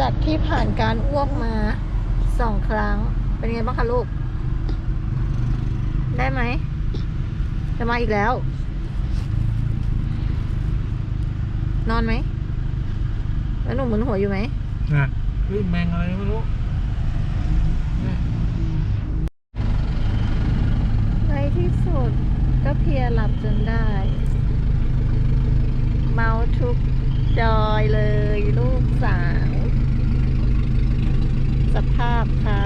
หลังจากที่ผ่านการอ้วกมาสองครั้ง เป็นไงบ้างคะลูก ได้ไหม จะมาอีกแล้ว นอนไหม แล้วหนูมึนหัวอยู่ไหมนะเฮ้ยแมงอะไรไม่รู้เนี่ยในที่สุดก็เพลียหลับจนได้ เมาทุกจอยเลยลูกสาว สภาพค่ะ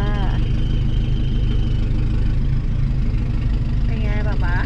เป็นไงบ้าบ้า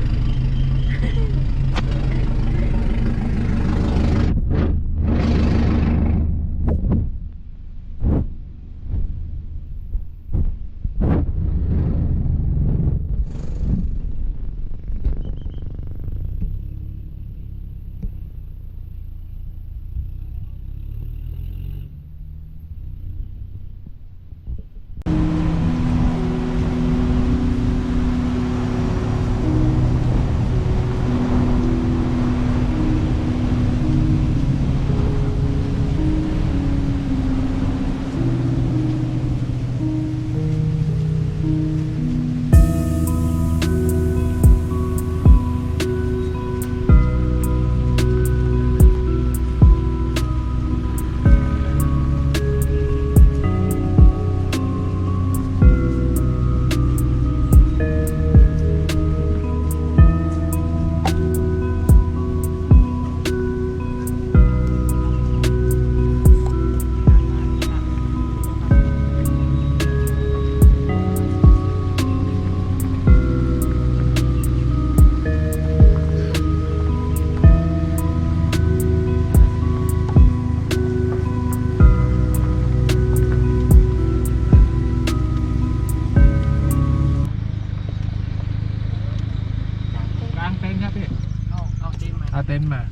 าเต็นท์มา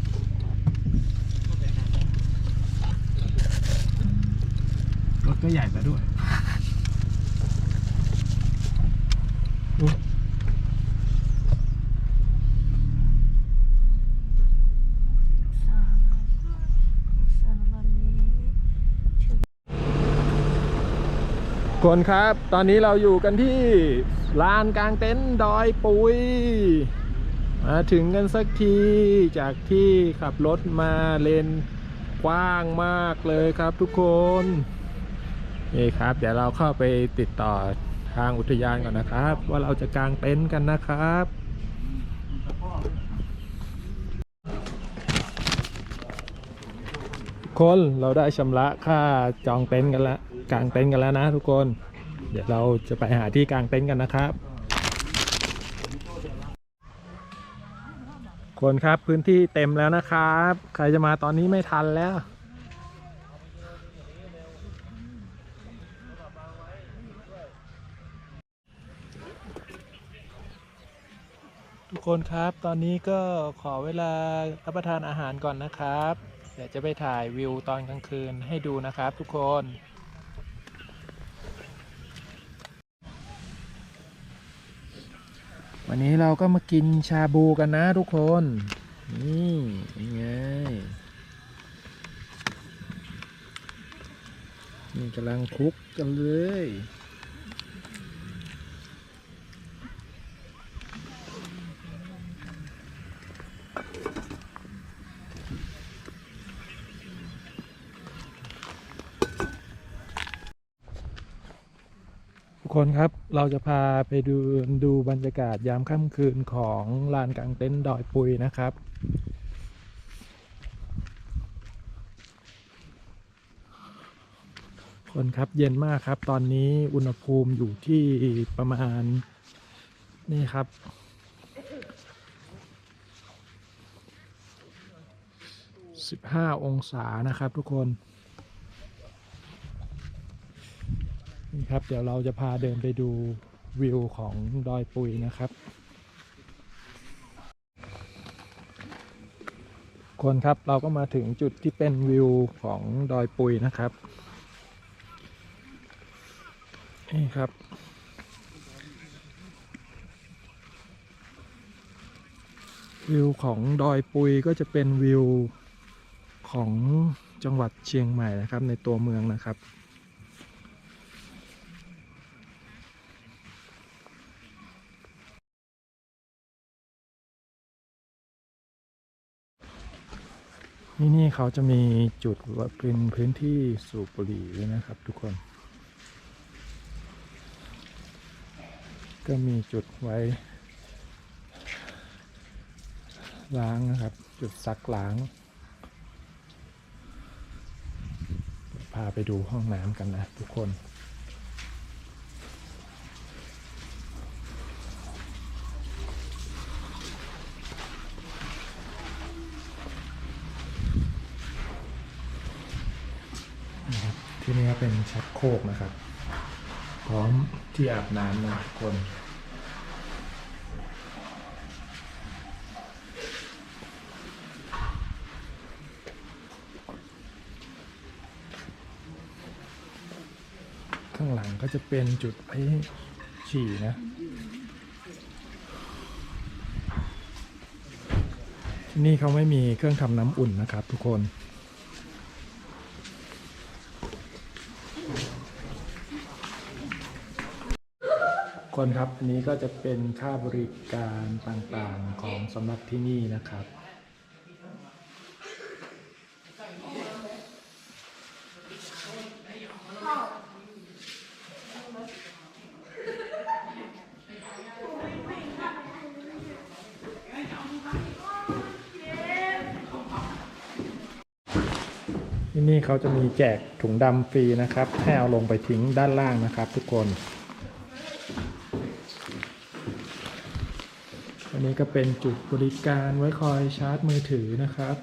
เอาเต็นท์มา รถก็ใหญ่ซะด้วยอุ๊ยคนครับ ตอนนี้เราอยู่กันที่ลานกลางเต็นท์ดอยปุย มาถึงกันสักทีจากที่ขับรถมาเลนกว้างมากเลยครับทุกคนนี่ครับ เดี๋ยวเราเข้าไปติดต่อทางอุทยานก่อนนะครับ ว่าเราจะกางเต็นท์กันนะครับคนเราได้ชำระค่าจองเต็นท์กันแล้วกางเต็นท์กันแล้วนะทุกคน เดี๋ยวเราจะไปหาที่กางเต็นท์กันนะครับ คนครับพื้นที่เต็มแล้วนะครับ ใครจะมาตอนนี้ไม่ทันแล้ว ทุกคนครับตอนนี้ก็ขอเวลารับประทานอาหารก่อนนะครับ เดี๋ยวจะไปถ่ายวิวตอนกลางคืนให้ดูนะครับทุกคน วันนี้เราก็มากินชาบูกันนะทุกคน นี่ยังไงนี่กำลังคลุกกันเลย คนครับ เราจะพาไปดูดูบรรยากาศยามค่ำคืนของลานกลางเต็นท์ดอยปุยนะครับ คนครับเย็นมากครับ ตอนนี้อุณหภูมิอยู่ที่ประมาณนี่ครับ15องศานะครับทุกคน ครับ เดี๋ยวเราจะพาเดินไปดูวิวของดอยปุยนะครับ คนครับเราก็มาถึงจุดที่เป็นวิวของดอยปุยนะครับนี่ครับวิวของดอยปุยก็จะเป็นวิวของจังหวัดเชียงใหม่นะครับในตัวเมืองนะครับ นี่นี่เขาจะมีจุดว่าเป็นพื้นที่สูบบุหรี่ด้วยนะครับทุกคน ก็มีจุดไว้ ล้างนะครับ จุดซักล้าง พาไปดูห้องน้ำกันนะทุกคน นะครับ ที่นี่ก็เป็นชักโครกนะครับ พร้อมที่อาบน้ำนะทุกคนข้างหลังก็จะเป็นจุดไว้ฉี่นะ นี่เขาไม่มีเครื่องทำน้ำอุ่นนะครับทุกคน คนครับ อันนี้ก็จะเป็นค่าบริการต่างๆของสำนักที่นี่นะครับ ที่นี่เขาจะมีแจกถุงดำฟรีนะครับ ให้เอาลงไปทิ้งด้านล่างนะครับทุกคน อันนี้ก็เป็นจุดบริการไว้คอยชาร์จมือถือนะครับ